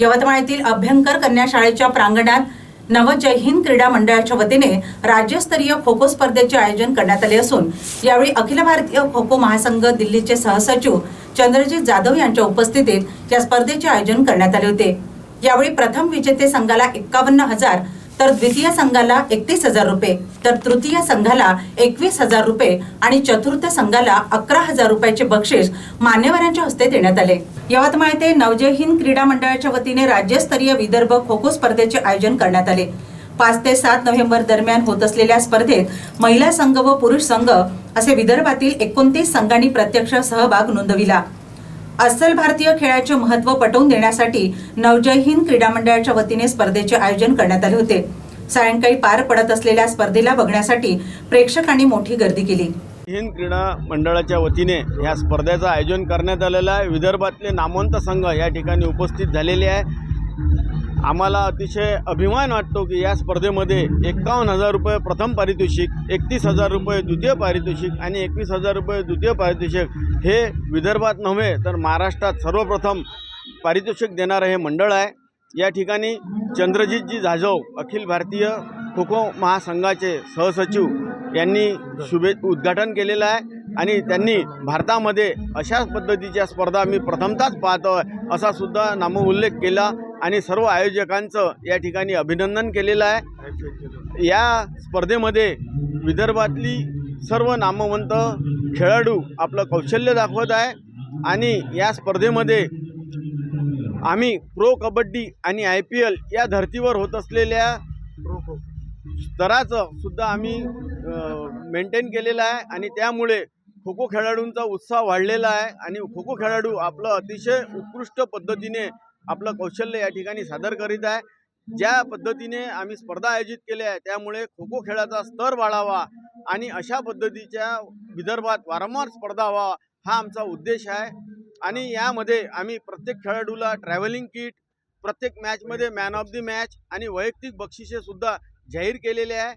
यवतमाळ येथील अभ्यंकर कन्या शाळेच्या प्रांगणात नव जय हिंद क्रीडा मंडळाच्या वतीने राज्यस्तरीय खो खो स्पर्धेचे आयोजन करण्यात आले असून यावेळी अखिल भारतीय खो खो महासंघ दिल्लीचे सहसचिव चंद्रजीत जाधव यांच्या उपस्थितीत या स्पर्धेचे आयोजन करण्यात आले होते. यावेळी प्रथम विजेते संघाला एक्कावन्न हजार तर द्वितीय संघाला एकतीस हजार रुपये तर तृतीय संघाला एकवीस हजार रुपये आणि चतुर्थ संघाला अकरा हजार रुपयाचे बक्षीस मान्यवरांच्या हस्ते देण्यात आले. यवतमाळ येथे नवजय हिंद क्रीडा मंडळाच्या वतीने राज्यस्तरीय विदर्भ खो खो स्पर्धेचे आयोजन करण्यात आले. पाच ते सात नोव्हेंबर दरम्यान होत असलेल्या स्पर्धेत महिला संघ व पुरुष संघ असे विदर्भातील एकोणतीस संघांनी प्रत्यक्ष सहभाग नोंदविला. अस्सल भारतीय खेळाचे महत्त्व पटवून देण्यासाठी नवजय हिंद क्रीडा मंडळाच्या वतीने स्पर्धेचे आयोजन करण्यात आले होते. सायंकाळी पार पडत असलेल्या स्पर्धेला बघण्यासाठी प्रेक्षकांनी मोठी गर्दी केली. हिंद क्रीडा मंडळाच्या वतीने या स्पर्धेचं आयोजन करण्यात आलेलं आहे. विदर्भातले नामवंत संघ या ठिकाणी उपस्थित झालेले आहे. आम्हाला अतिशय अभिमान वाटतो की या स्पर्धेमध्ये एक्कावन्न हजार रुपये प्रथम पारितोषिक एकतीस हजार रुपये द्वितीय पारितोषिक आणि एकवीस हजार रुपये द्वितीय पारितोषिक हे विदर्भात नव्हे तर महाराष्ट्रात सर्वप्रथम पारितोषिक देणारं हे मंडळ आहे. या ठिकाणी चंद्रजितजी जाधव अखिल भारतीय खो खो महासंघाचे सहसचिव यांनी शुभे उद्घाटन केलेलं आहे. आणि त्यांनी भारतामध्ये अशाच पद्धतीच्या स्पर्धा मी प्रथमताच पाहतो आहे असा सुद्धा नामोल्लेख केला आणि सर्व आयोजकांचं या ठिकाणी अभिनंदन केलेलं आहे. या स्पर्धेमध्ये विदर्भातली सर्व नामवंत खेळाडू आपलं कौशल्य दाखवत आहे आणि या स्पर्धेमध्ये आम्ही प्रो कबड्डी आणि आय पी एल या धर्तीवर होत असलेल्या स्तराचं सुद्धा आम्ही मेंटेन केलेलं आहे आणि त्यामुळे खो खो खेळाडूंचा उत्साह वाढलेला आहे आणि खो खो खेळाडू आपलं अतिशय उत्कृष्ट पद्धतीने आपलं कौशल्य या ठिकाणी सादर करीत आहे. ज्या पद्धतीने आम्ही स्पर्धा आयोजित केल्या आहे त्यामुळे खो खो खेळाचा स्तर वाढावा आणि अशा पद्धतीच्या विदर्भात वारंवार स्पर्धा व्हावा हा आमचा उद्देश आहे. आणि यामध्ये आम्ही प्रत्येक खेळाडूला ट्रॅव्हलिंग किट प्रत्येक मॅचमध्ये मॅन ऑफ दी मॅच आणि वैयक्तिक बक्षिसेसुद्धा जाहीर केलेले आहे.